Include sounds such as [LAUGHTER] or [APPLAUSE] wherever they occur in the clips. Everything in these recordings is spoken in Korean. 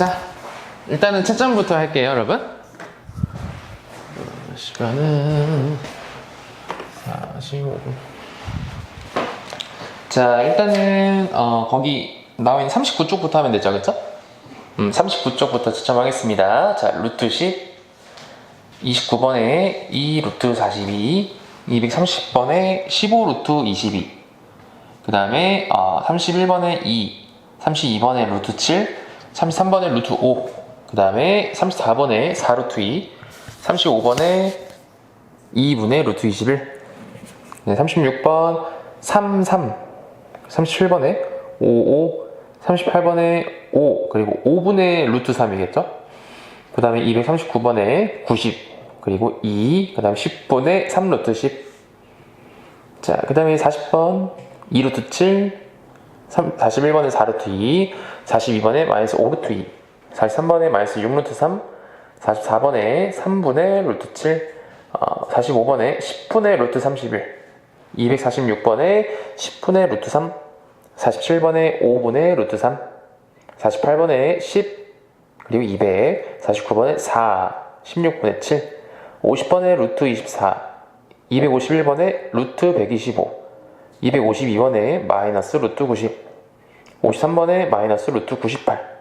자, 일단은 채점부터 할게요, 여러분. 어, 시간은 45분. 자, 일단은 어, 거기 나와 있는 39쪽부터 하면 되죠, 그쵸? 음, 39쪽부터 채점하겠습니다. 자, 루트 10, 29번에 2 루트 42, 230번에 15 루트 22, 그 다음에 어, 31번에 2, 32번에 루트 7, 33번에 루트 5, 그 다음에 34번에 4 루트 2, 35번에 2분의 루트 21, 네, 36번 3, 3, 37번에 5, 5, 38번에 5, 그리고 5분의 루트 3이겠죠? 그 다음에 239번에 90, 그리고 2, 그 다음에 10분의 3 루트 10. 자, 그 다음에 40번 2 루트 7, 3, 41번에 4 루트 2, 42번에 마이너스 5 루트 2, 43번에 마이너스 6 루트 3, 44번에 3분의 루트 7, 어, 45번에 10분의 루트 31, 246번에 10분의 루트 3, 47번에 5분의 루트 3, 48번에 10, 그리고 200, 49번에 4, 16분의 7, 50번에 루트 24, 251번에 루트 125, 252번에 마이너스 루트 90, 53번에 마이너스 루트 98,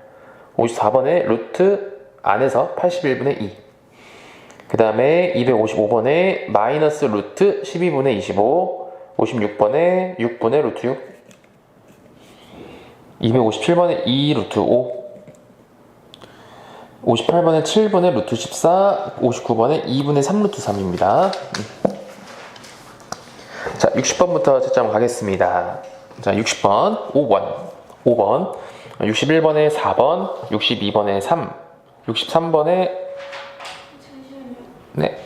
54번에 루트 안에서 81분의 2, 그 다음에 255번에 마이너스 루트 12분의 25, 56번에 6분의 루트 6, 257번에 2 루트 5, 58번에 7분의 루트 14, 59번에 2분의 3 루트 3입니다. 자, 60번부터 채점 가겠습니다. 자, 60번, 5번, 5번, 61번에 4번, 62번에 3, 63번에 잠시만요. 네,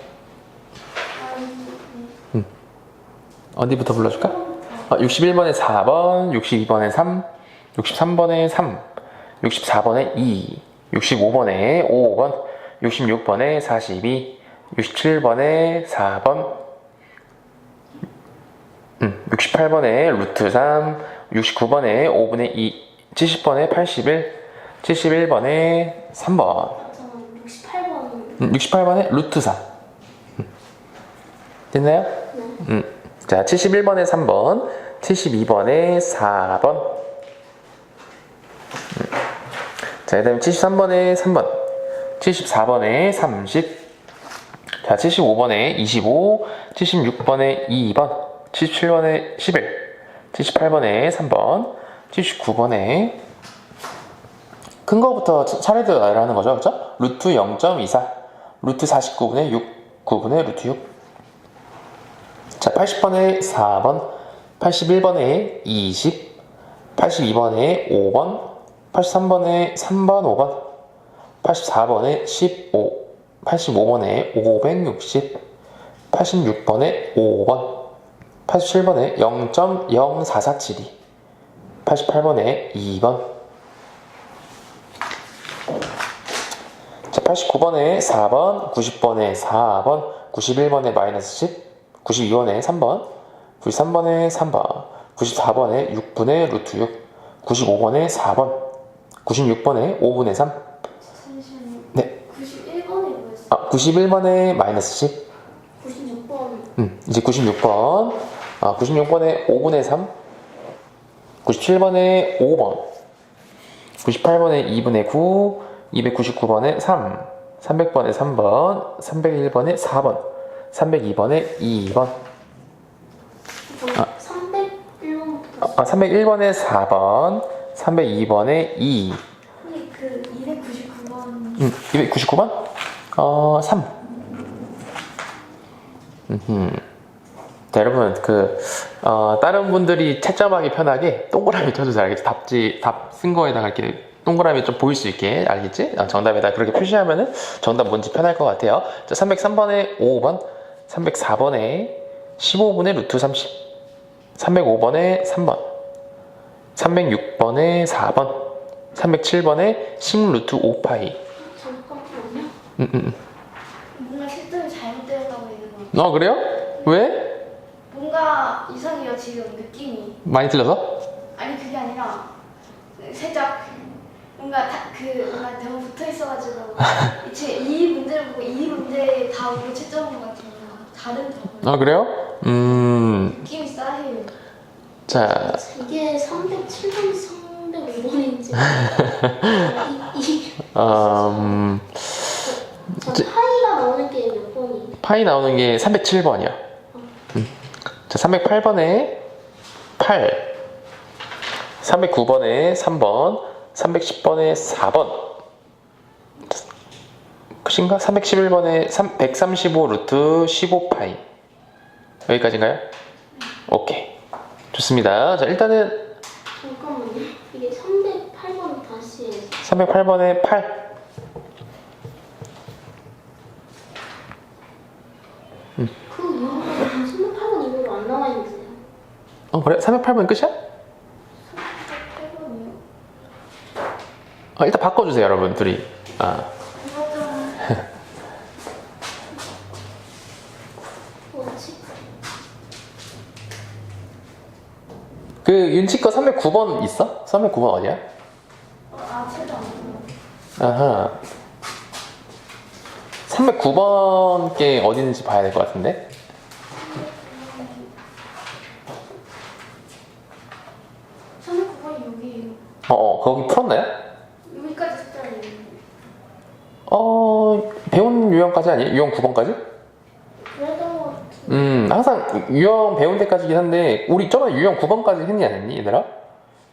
어디부터 불러줄까? 어, 61번에 4번, 62번에 3, 63번에 3, 64번에 2, 65번에 5번, 66번에 42, 67번에 4번, 음, 68번에 루트 3, 69번에 5분의 2, 70번에 81, 71번에 3번, 저는 68번. 음, 68번에 루트 3. 음. 됐나요? 음. 자, 71번에 3번, 72번에 4번. 음. 자, 그 다음에 73번에 3번, 74번에 30, 자, 75번에 25, 76번에 2번, 77번에 11, 78번에 3번, 79번에 큰 거부터 차- 차례대로 나열하는 거죠. 그죠? 루트 0.24, 루트 49분의 6, 9분의 루트 6. 자, 80번에 4번, 81번에 20, 82번에 5번, 83번에 3번, 5번, 84번에 15, 85번에 560, 86번에 5번, 87번에 0.0447이, 88번에 2번, 자, 89번에 4번, 90번에 4번, 91번에 마이너스 10, 92번에 3번, 93번에 3번, 94번에 6분의 루트 6, 95번에 4번, 96번에 5분의 3, 잠시만요. 네, 91번에 뭐였어요? 아, 91번에 마이너스 10, 96번. 음, 이제 96번, 아, 96번에 5분의 3, 97번에 5번, 98번에 2분의 9, 299번에 3, 300번에 3번, 301번에 4번, 302번에 2번, 저 301번부터. 아, 301번에 4번, 302번에 2, 근데 그 299번. 음, 299번? 어, 3. 음흠. 자, 여러분, 그, 어, 다른 분들이 채점하기 편하게 동그라미 쳐주세요. 알겠지? 답지, 답 쓴 거에다가 이렇게 동그라미 좀 보일 수 있게. 알겠지? 어, 정답에다 그렇게 표시하면은 정답 뭔지 편할 것 같아요. 자, 303번에 5번, 304번에 15분의 루트 30, 305번에 3번, 306번에 4번, 307번에 10 루트 5파이. 잠깐만요. 음, 음. 뭔가 채점이 잘못되었다고 있는 것 같아요. 어, 그래요? 왜? 뭔가 이상해요, 지금 느낌이. 많이 틀려서? 아니, 그게 아니라 살짝 뭔가 다, 그 뭔가 너무 붙어 있어가지고 [LAUGHS] 제이 문제를 보고 이 문제 답으로 채점한 것 같은 뭔가 다른 답을 아 그래요? 음, 느낌이 싸해요. 자, 이게 307번, 305번인지. 이, 이, 음, 저 파이가 나오는 게 몇 번이에요? 파이 나오는 게 307번이요. 음. 자, 308번에 8, 309번에 3번, 310번에 4번. 끝인가? 311번에 135 루트 15 파이. 여기까지인가요? 오케이. 좋습니다. 자, 일단은 잠깐만요. 이게 308번 다시 해서. 308번에 8. 그 이후로 308번 이후로 안 나와 있는데요. 어, 그래? 308번 끝이야? 8번이요. 어, 일단 바꿔주세요, 여러분, 둘이. 아? [LAUGHS] 그 윤치 거 309번 있어? 309번 어디야? 아. 아하. 309번 게 있는지 봐야 될 것 같은데? 선생님 그건 여기에요. 어, 어, 거기 풀었나요? 여기까지 채점이에요. 어, 배운 유형까지 아니에요? 유형 9번까지? 그래도 뭐 음, 항상 유형 배운 데까지긴 한데, 우리 저번에 유형 9번까지 했니, 안 했니, 얘들아?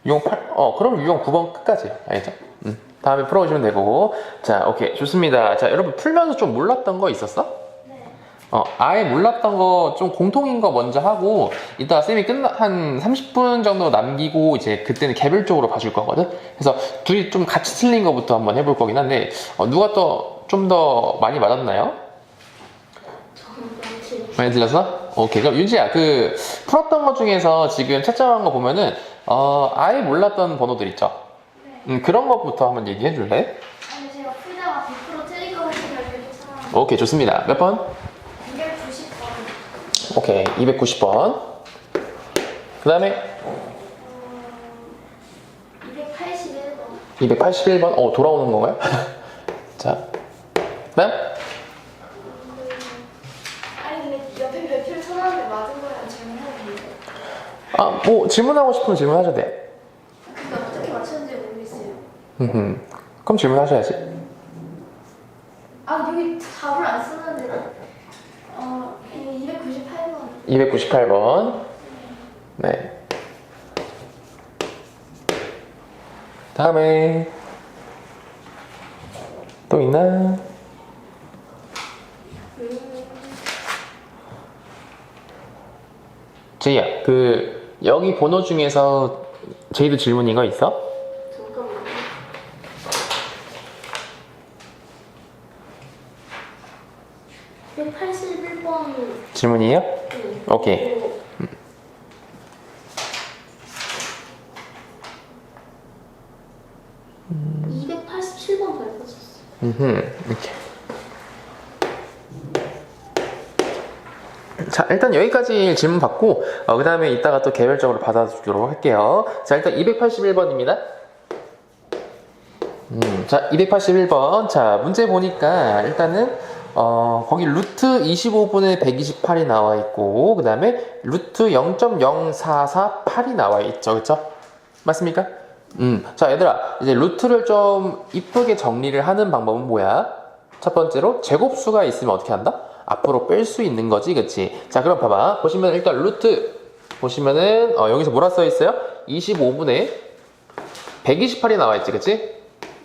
유형 8, 어, 그럼 유형 9번 끝까지야. 알겠죠? 음, 다음에 풀어오시면 되고. 자, 오케이. 좋습니다. 자, 여러분 풀면서 좀 몰랐던 거 있었어? 네. 어, 아예 몰랐던 거 좀 공통인 거 먼저 하고 이따가 쌤이 끝나 한 30분 정도 남기고 이제 그때는 개별적으로 봐줄 거거든. 그래서 둘이 좀 같이 틀린 거부터 한번 해볼 거긴 한데 어, 누가 또좀더 많이 맞았나요? 많이 들렸어? 오케이 그럼 윤지야 그 풀었던 것 중에서 지금 채점한 거 보면은 어, 아예 몰랐던 번호들 있죠? 네. 음, 그런 것부터 한번 얘기해 줄래? 아니 제가 풀다가 100% 틀릴 것 찾아. 오케이 좋습니다. 몇 번? 290번. 오케이 290번. 그 다음에 어, 281번. 281번, 어, 돌아오는 건가요? [LAUGHS] 자, 그 다음, 아니 근데 옆에 별표를 쳐놨는데 맞은 거랑 질문해도 돼요? 아, 뭐, 질문하고 싶으면 질문하셔도 돼. 그거 어떻게 맞췄는지 모르겠어요. 흠흠. 그럼 질문하셔야지. 아 여기 답을 안 쓰는데 어 298번 298번. 네. 다음에, 또 있나? 제이야, 그, 여기 번호 중에서 제이도 질문인 거 있어? 잠깐만요. 네, 181번. 질문이에요? 네. 오케이. 음. 287번 밟았었어. 음, 이렇게. 자, 일단 여기까지 질문 받고, 어, 그 다음에 이따가 또 개별적으로 받아주도록 할게요. 자, 일단 281번입니다. 음, 자, 281번. 자, 문제 보니까 일단은, 어, 거기 루트 25분의 128이 나와 있고, 그 다음에 루트 0.0448이 나와 있죠. 그쵸? 맞습니까? 음, 자, 얘들아, 이제 루트를 좀 이쁘게 정리를 하는 방법은 뭐야? 첫 번째로, 제곱수가 있으면 어떻게 한다? 앞으로 뺄 수 있는 거지, 그치? 자, 그럼 봐봐. 보시면 일단 루트, 보시면은, 어, 여기서 뭐라 써 있어요? 25분의 128이 나와 있지, 그치?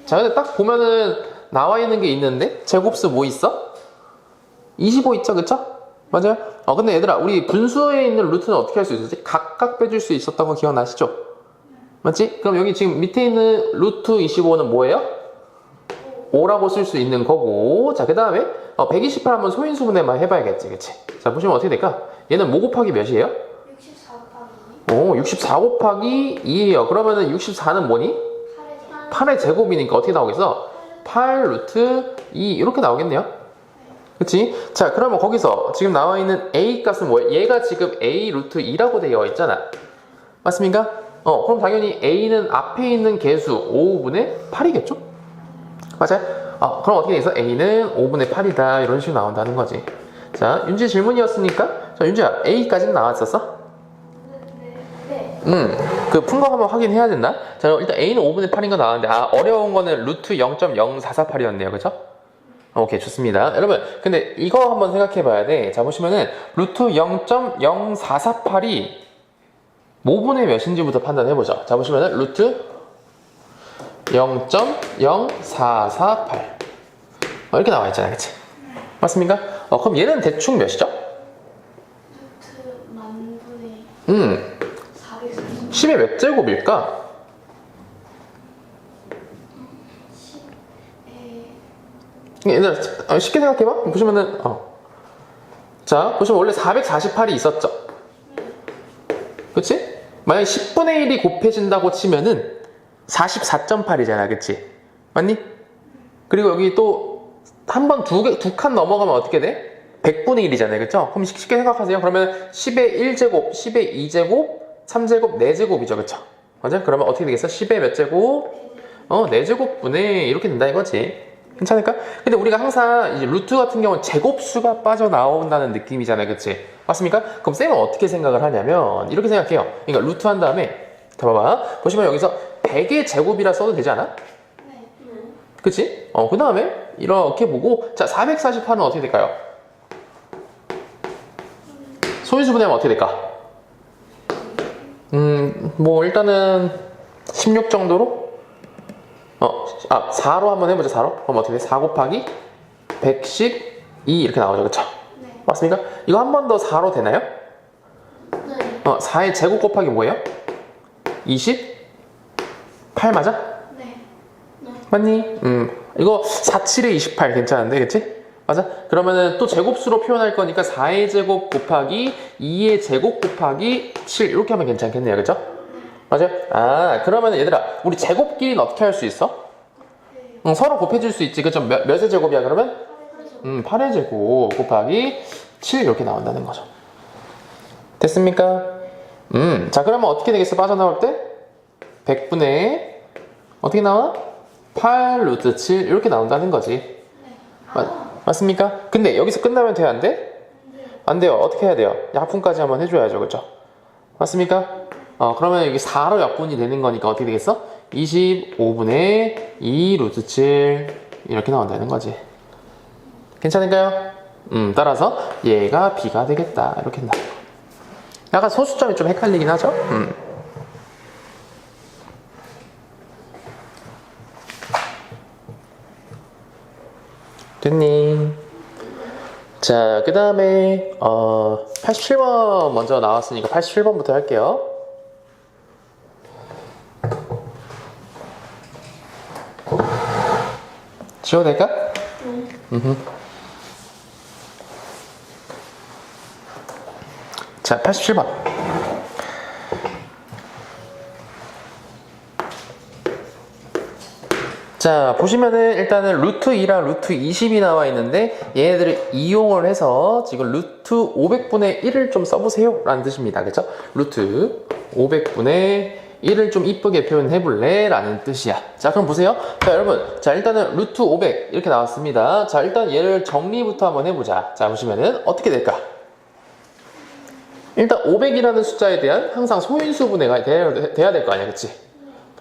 자, 근데 딱 보면은 나와 있는 게 있는데, 제곱수 뭐 있어? 25 있죠, 그쵸? 맞아요? 어, 근데 얘들아, 우리 분수에 있는 루트는 어떻게 할 수 있었지? 각각 빼줄 수 있었던 거 기억나시죠? 맞지? 그럼 여기 지금 밑에 있는 루트 25는 뭐예요? 5라고 쓸 수 있는 거고 자 그 다음에 128 한번 소인수분해만 해봐야겠지 그치? 자 보시면 어떻게 될까? 얘는 뭐 곱하기 몇이에요? 64 곱하기 오, 64 곱하기 2예요 그러면은 64는 뭐니? 8에 8의 제곱이니까 어떻게 나오겠어? 8 루트 2 이렇게 나오겠네요 그치? 자 그러면 거기서 지금 나와 있는 a 값은 뭐예요? 얘가 지금 a 루트 2라고 되어 있잖아 맞습니까? 어, 그럼 당연히 A는 앞에 있는 개수 5분의 8이겠죠? 맞아요? 어, 그럼 어떻게 되겠어? A는 5분의 8이다. 이런 식으로 나온다는 거지. 자, 윤지 질문이었으니까. 자, 윤지야, A까지는 나왔었어? 네. 네. 음, 그 푼 거 한번 확인해야 된다. 자, 일단 A는 5분의 8인 거 나왔는데, 아, 어려운 거는 루트 0.0448이었네요. 그죠? 오케이, 좋습니다. 여러분, 근데 이거 한번 생각해 봐야 돼. 자, 보시면은, 루트 0.0448이 5분의 몇인지부터 판단해 보죠. 자, 보시면은, 루트 0.0448. 어, 이렇게 나와 있잖아요. 그치? 맞습니까? 어, 그럼 얘는 대충 몇이죠? 루트 만분의 음, 440. 10의 몇 제곱일까? 얘들아 어, 쉽게 생각해봐 보시면은 어. 자 보시면 원래 448이 있었죠 그치? 만약에 10분의 1이 곱해진다고 치면은 44.8이잖아 그치? 맞니? 그리고 여기 또 한 번 두 개 두 칸 넘어가면 어떻게 돼? 100분의 1이잖아요 그쵸? 그럼 쉽- 쉽게 생각하세요 그러면 10의 1제곱 10의 2제곱 3제곱 4제곱이죠 그쵸? 맞아? 그러면 어떻게 되겠어? 10의 몇 제곱? 어, 4제곱분의 이렇게 된다 이거지. 괜찮을까? 근데 우리가 항상 이제 루트 같은 경우는 제곱수가 빠져나온다는 느낌이잖아요. 그치? 맞습니까? 그럼 쌤은 어떻게 생각을 하냐면, 이렇게 생각해요. 그러니까 루트 한 다음에, 자, 봐봐. 보시면 여기서 100의 제곱이라 써도 되지 않아? 네. 그치? 어, 그 다음에 이렇게 보고, 자, 448은 어떻게 될까요? 소인수 분해하면 어떻게 될까? 음, 뭐, 일단은 16 정도로? 어, 아, 4로 한번 해보자, 4로. 그럼 어떻게 돼? 4 곱하기 112 이렇게 나오죠, 그쵸? 네. 맞습니까? 이거 한 번 더 4로 되나요? 네. 어, 4의 제곱 곱하기 뭐예요? 28 맞아? 네. 맞니? 음, 이거 4, 7에 28 괜찮은데, 그치? 맞아? 그러면은 또 제곱수로 표현할 거니까 4의 제곱 곱하기 2의 제곱 곱하기 7 이렇게 하면 괜찮겠네요, 그죠? 맞아요? 아, 그러면 얘들아, 우리 제곱끼리는 어떻게 할 수 있어? 응, 서로 곱해줄 수 있지, 그죠? 몇, 몇의 제곱이야, 그러면? 음, 8의 제곱 곱하기 7 이렇게 나온다는 거죠. 됐습니까? 음, 자, 그러면 어떻게 되겠어? 빠져나올 때? 100분의 어떻게 나와? 8 루트 7 이렇게 나온다는 거지. 맞, 맞습니까? 근데 여기서 끝나면 돼, 안 돼? 안 돼요. 어떻게 해야 돼요? 약분까지 한번 해줘야죠, 그죠? 맞습니까? 어, 그러면 여기 4로 약분이 되는 거니까 어떻게 되겠어? 25분의 2 루트 7 이렇게 나온다는 거지. 괜찮을까요? 음, 따라서 얘가 B가 되겠다. 이렇게 나와. 약간 소수점이 좀 헷갈리긴 하죠? 음. 됐니? 자, 그 다음에, 어, 87번 먼저 나왔으니까 87번부터 할게요. 지워도 될까? 음흠. 자, 87번. 자, 보시면은 일단은 루트 2랑 루트 20이 나와 있는데 얘네들을 이용을 해서 지금 루트 500분의 1을 좀 써보세요 라는 뜻입니다. 그죠? 루트 500분의 1을 좀 이쁘게 표현해 볼래? 라는 뜻이야. 자, 그럼 보세요. 자, 여러분. 자, 일단은 루트 500 이렇게 나왔습니다. 자, 일단 얘를 정리부터 한번 해보자. 자, 보시면은 어떻게 될까? 일단 500이라는 숫자에 대한 항상 소인수 분해가 돼야 될 거 아니야, 그치?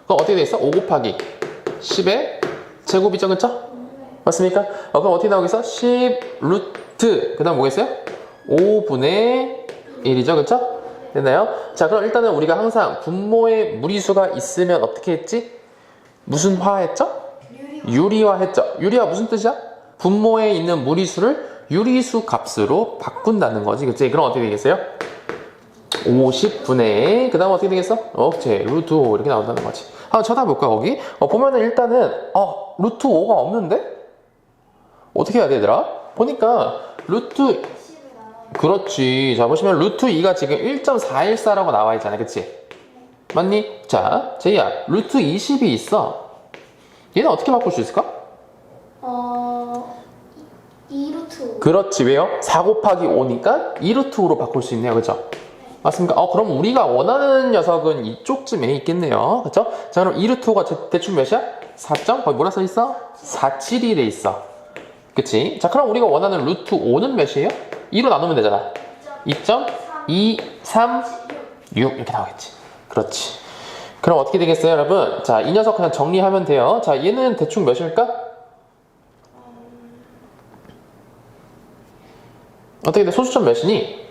그럼 어떻게 돼 있어? 5 곱하기 10의 제곱이죠, 그쵸? 맞습니까? 어, 그럼 어떻게 나오겠어? 10 루트, 그 다음 뭐겠어요? 5분의 1이죠, 그쵸? 됐나요? 자, 그럼 일단은 우리가 항상 분모에 무리수가 있으면 어떻게 했지? 무슨 화 했죠? 유리 유리화 했죠. 유리화 무슨 뜻이야? 분모에 있는 무리수를 유리수 값으로 바꾼다는 거지. 그치? 그럼 어떻게 되겠어요? 50분의 그 다음 어떻게 되겠어? 오케이 루트 5 이렇게 나온다는 거지 한번 쳐다볼까 거기? 어, 보면은 일단은 어 루트 5가 없는데? 어떻게 해야 되더라? 보니까 루트 10을 나와요. 그렇지 자 보시면 루트 2가 지금 1.414라고 나와 있잖아 그치? 맞니? 자 제이야 루트 20이 있어 얘는 어떻게 바꿀 수 있을까? 어, 2루트 5. 그렇지 왜요? 4 곱하기 5니까 2루트 5로 바꿀 수 있네요 그죠? 맞습니까? 어, 그럼 우리가 원하는 녀석은 이쪽쯤에 있겠네요. 그쵸? 자, 그럼 2루트가 대, 충 몇이야? 4점? 거기 뭐라 써 있어? 471에 있어. 그치? 자, 그럼 우리가 원하는 루트 5는 몇이에요? 2로 나누면 되잖아. 2.2, 3, 6 이렇게 나오겠지. 그렇지. 그럼 어떻게 되겠어요, 여러분? 자, 이 녀석 그냥 정리하면 돼요. 자, 얘는 대충 몇일까? 어떻게 돼? 소수점 몇이니?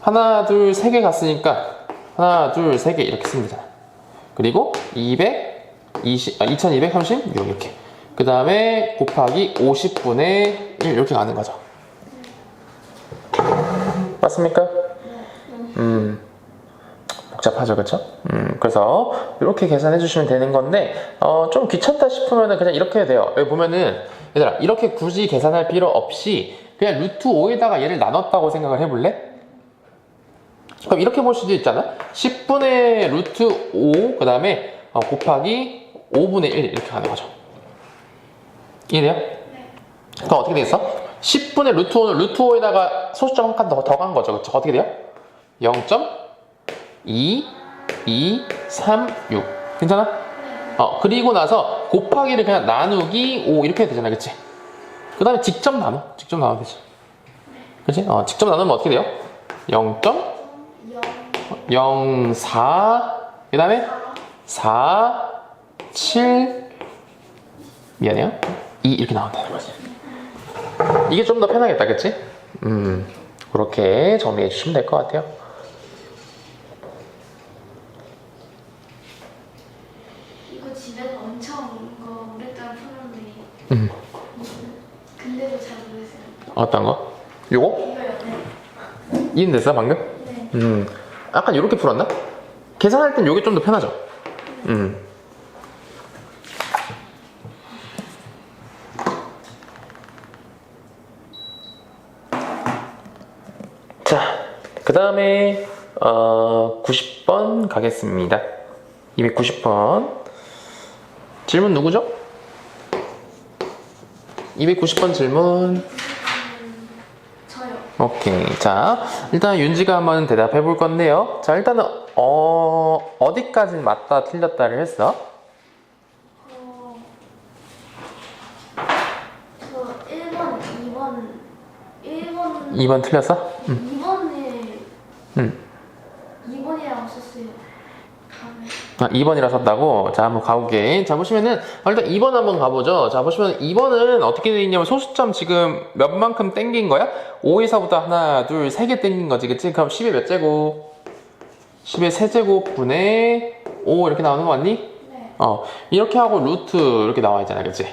하나, 둘, 세 개 갔으니까 하나, 둘, 세 개 이렇게 쓰면 되잖아. 그리고 220, 아, 2236 이렇게. 그 다음에 곱하기 50분의 1 이렇게 가는 거죠. 맞습니까? 음. 복잡하죠, 그쵸? 음, 그래서 이렇게 계산해 주시면 되는 건데, 어, 좀 귀찮다 싶으면은 그냥 이렇게 해도 돼요. 여기 보면은, 얘들아, 이렇게 굳이 계산할 필요 없이 그냥 루트 5에다가 얘를 나눴다고 생각을 해볼래? 그럼 이렇게 볼 수도 있잖아. 10분의 루트 5, 그 다음에 곱하기 5분의 1 이렇게 가는 거죠. 이해돼요? 그럼 어떻게 되겠어? 10분의 루트 5는 루트 5에다가 소수점 한 칸 더더간 거죠. 그쵸? 어떻게 돼요? 0.2, 2, 3, 6. 괜찮아? 어, 그리고 나서 곱하기를 그냥 나누기 5 이렇게 해도 되잖아. 그치? 그 다음에 직접 나눠. 직접 나누면 되지. 그치? 어, 직접 나누면 어떻게 돼요? 0. 0, 4, 그 다음에 4, 7, 미안해요. 2 이렇게 나온다는 거지. 이게 좀 더 편하겠다, 그치? 음, 그렇게 정리해 주시면 될 것 같아요. 이거 집에서 엄청 이거 오랫동안 푸는데 음, 근데도 잘 모르겠어요. 어떤 거? 요거? 이거요. 네. 이해됐어, 방금? 네. 음, 약간 이렇게 풀었나? 계산할 땐 요게 좀 더 편하죠? 음. 자, 그 다음에, 어, 90번 가겠습니다. 290번. 질문 누구죠? 290번 질문. 저요. 오케이. 자, 일단 윤지가 한번 대답해 볼 건데요. 자, 일단은, 어, 어디까지 맞다, 틀렸다를 했어? 어, 저 1번, 2번, 1번, 2번 틀렸어? 응. 2번에 응. 2번이라고 썼어요. 아, 2번이라 썼다고? 자, 한번 가볼게. 자, 보시면은, 어, 일단 2번 한번 가보죠. 자, 보시면 2번은 어떻게 되어 있냐면 소수점 지금 몇 만큼 땡긴 거야? 5에서부터 하나, 둘, 세 개 땡긴 거지, 그치? 그럼 10의 몇 제곱? 10의 세제곱 분의 5 이렇게 나오는 거 맞니? 네. 어, 이렇게 하고 루트 이렇게 나와 있잖아, 그치?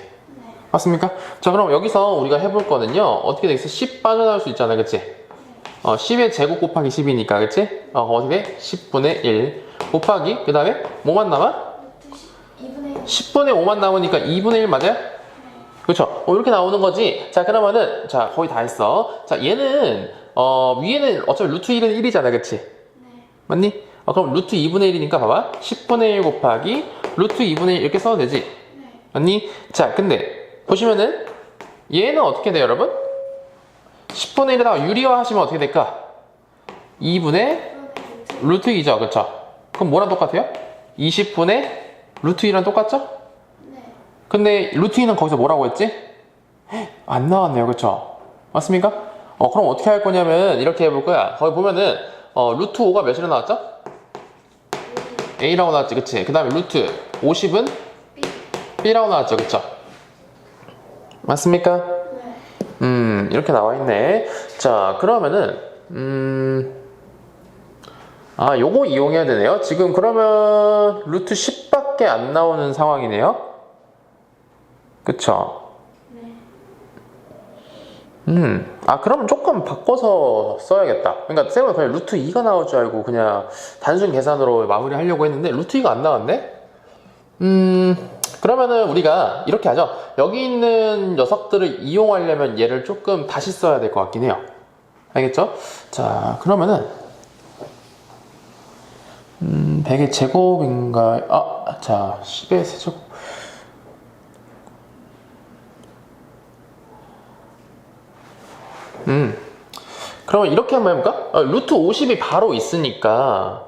맞습니까? 자, 그럼 여기서 우리가 해볼 거는요, 어떻게 되겠어? 10 빠져나올 수 있잖아, 그치? 어, 10의 제곱 곱하기 10이니까, 그치? 어, 어떻게 돼? 10분의 1 곱하기, 그 다음에 뭐만 남아? 루트 2분의 10분의 5만 남으니까 2분의 1 맞아요? 그렇죠. 어, 이렇게 나오는 거지. 자, 그러면은, 자, 거의 다 했어. 자, 얘는, 어, 위에는 어차피 루트 1은 1이잖아, 그치? 네. 맞니? 어, 그럼 루트 2분의 1이니까 봐봐. 10분의 1 곱하기 루트 2분의 1 이렇게 써도 되지? 네. 맞니? 자, 근데 보시면은 얘는 어떻게 돼요, 여러분? 10분의 1에다가 유리화 하시면 어떻게 될까? 2분의 루트 루트 2죠, 그쵸? 그럼 뭐랑 똑같아요? 20분의 루트 2랑 똑같죠? 네. 근데 루트 2는 거기서 뭐라고 했지? 헉, 안 나왔네요, 그쵸? 맞습니까? 어, 그럼 어떻게 할 거냐면 이렇게 해볼 거야. 거기 보면은 어, 루트 5가 몇이라 나왔죠? A라고 나왔지, 그치? 그 다음에 루트 50은 B. B라고 나왔죠, 그쵸? 맞습니까? 이렇게 나와 있네. 자, 그러면은, 음, 아, 요거 이용해야 되네요. 지금 그러면 루트 10밖에 안 나오는 상황이네요. 그쵸? 네. 음, 아, 그러면 조금 바꿔서 써야겠다. 그러니까 쌤은 그냥 루트 2가 나올 줄 알고 그냥 단순 계산으로 마무리 하려고 했는데 루트 2가 안 나왔네? 음, 그러면은 우리가 이렇게 하죠. 여기 있는 녀석들을 이용하려면 얘를 조금 다시 써야 될 것 같긴 해요. 알겠죠? 자, 그러면은, 음, 100의 제곱인가, 아, 자, 10의 세제곱. 음, 그러면 이렇게 한번 해볼까? 어, 루트 50이 바로 있으니까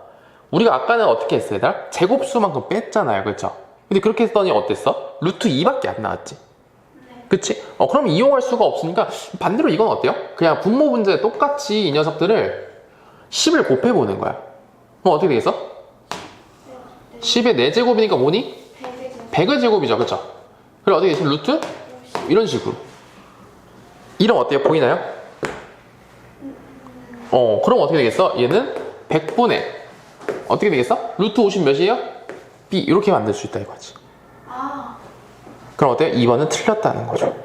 우리가 아까는 어떻게 했어요, 얘들아? 제곱수만큼 뺐잖아요, 그렇죠? 근데 그렇게 했더니 어땠어? 루트 2밖에 안 나왔지. 그치? 어, 그럼 이용할 수가 없으니까 반대로 이건 어때요? 그냥 분모 문제 똑같이 이 녀석들을 10을 곱해보는 거야. 그럼 어떻게 되겠어? 10의 4제곱이니까 뭐니? 100의 100의 제곱이죠, 그쵸? 그럼 어떻게 되겠어? 루트? 이런 식으로. 이름 어때요? 보이나요? 어, 그럼 어떻게 되겠어? 얘는 100분의 어떻게 되겠어? 루트 50 몇이에요? B 이렇게 만들 수 있다 이거지. 아, 그럼 어때요? 2번은 틀렸다는 거죠.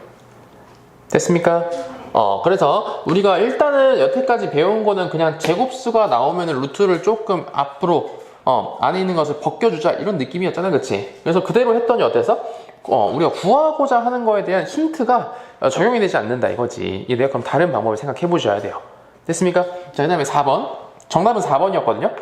됐습니까? 어, 그래서 우리가 일단은 여태까지 배운 거는 그냥 제곱수가 나오면 루트를 조금 앞으로 어, 안에 있는 것을 벗겨주자 이런 느낌이었잖아, 그치? 그래서 그대로 했더니 어때서? 어, 우리가 구하고자 하는 거에 대한 힌트가 어, 적용이 되지 않는다 이거지. 이게 내가 그럼 다른 방법을 생각해 보셔야 돼요. 됐습니까? 자, 그 다음에 4번. 정답은 4번이었거든요.